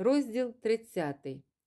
Розділ 30.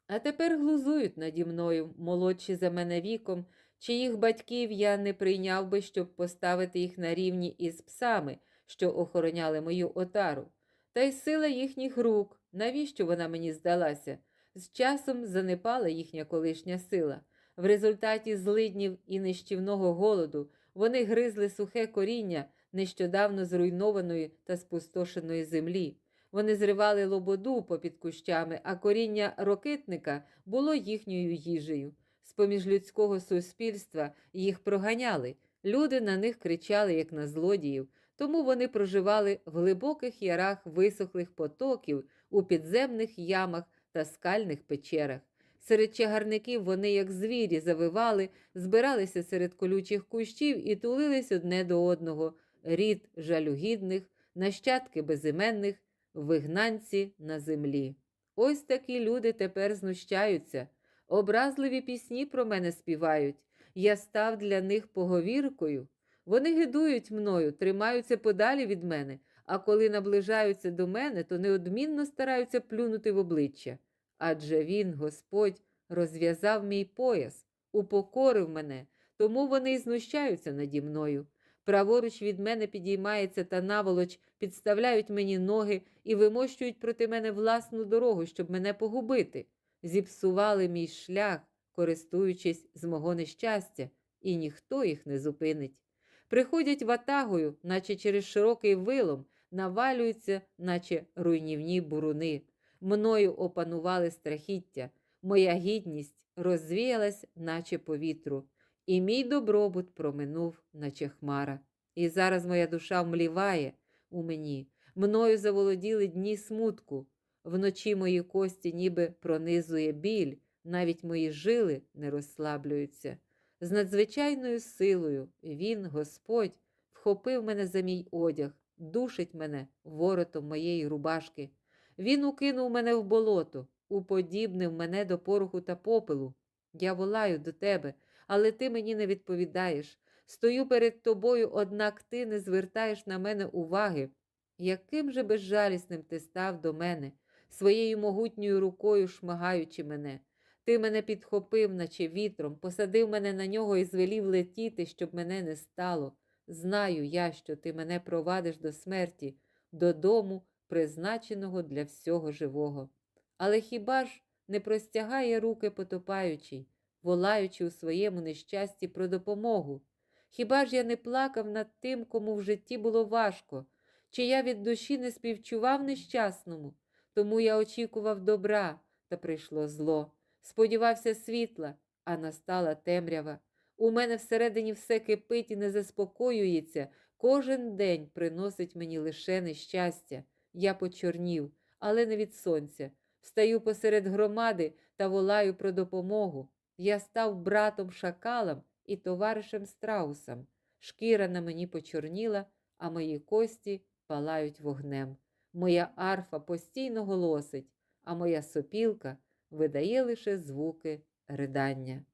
А тепер глузують наді мною, молодші за мене віком, чиїх батьків я не прийняв би, щоб поставити їх на рівні із псами, що охороняли мою отару. Та й сила їхніх рук, навіщо вона мені здалася? З часом занепала їхня колишня сила. В результаті злиднів і нищівного голоду вони гризли сухе коріння нещодавно зруйнованої та спустошеної землі. Вони зривали лободу попід кущами, а коріння рокитника було їхньою їжею. З-поміж людського суспільства їх проганяли. Люди на них кричали, як на злодіїв, тому вони проживали в глибоких ярах висохлих потоків, у підземних ямах та скальних печерах. Серед чагарників вони, як звірі, завивали, збиралися серед колючих кущів і тулились одне до одного, рід жалюгідних, нащадки безіменних, вигнанці на землі. Ось такі люди тепер знущаються. Образливі пісні про мене співають. Я став для них поговіркою. Вони гидують мною, тримаються подалі від мене, а коли наближаються до мене, то неодмінно стараються плюнути в обличчя. Адже він, Господь, розв'язав мій пояс, упокорив мене, тому вони й знущаються наді мною. Праворуч від мене підіймається та наволоч, підставляють мені ноги і вимощують проти мене власну дорогу, щоб мене погубити. Зіпсували мій шлях, користуючись з мого нещастя, і ніхто їх не зупинить. Приходять ватагою, наче через широкий вилом, навалюються, наче руйнівні буруни. Мною опанували страхіття, моя гідність розвіялась, наче по вітру, і мій добробут проминув, наче хмара. І зараз моя душа вмліває у мені, мною заволоділи дні смутку. Вночі мої кості ніби пронизує біль, навіть мої жили не розслаблюються. З надзвичайною силою він, Господь, вхопив мене за мій одяг, душить мене воротом моєї рубашки. Він укинув мене в болото, уподібнив мене до пороху та попелу. Я волаю до тебе, але ти мені не відповідаєш. Стою перед тобою, однак ти не звертаєш на мене уваги. Яким же безжалісним ти став до мене, своєю могутньою рукою шмагаючи мене. Ти мене підхопив, наче вітром, посадив мене на нього і звелів летіти, щоб мене не стало. Знаю я, що ти мене провадиш до смерті, додому, призначеного для всього живого. Але хіба ж не простягає руки потопаючий, волаючи у своєму нещасті про допомогу? Хіба ж я не плакав над тим, кому в житті було важко, чи я від душі не співчував нещасному, тому я очікував добра, та прийшло зло, сподівався світла, а настала темрява. У мене всередині все кипить і не заспокоюється, кожен день приносить мені лише нещастя. Я почорнів, але не від сонця. Встаю посеред громади та волаю про допомогу. Я став братом шакалам і товаришем страусом. Шкіра на мені почорніла, а мої кості палають вогнем. Моя арфа постійно голосить, а моя сопілка видає лише звуки ридання.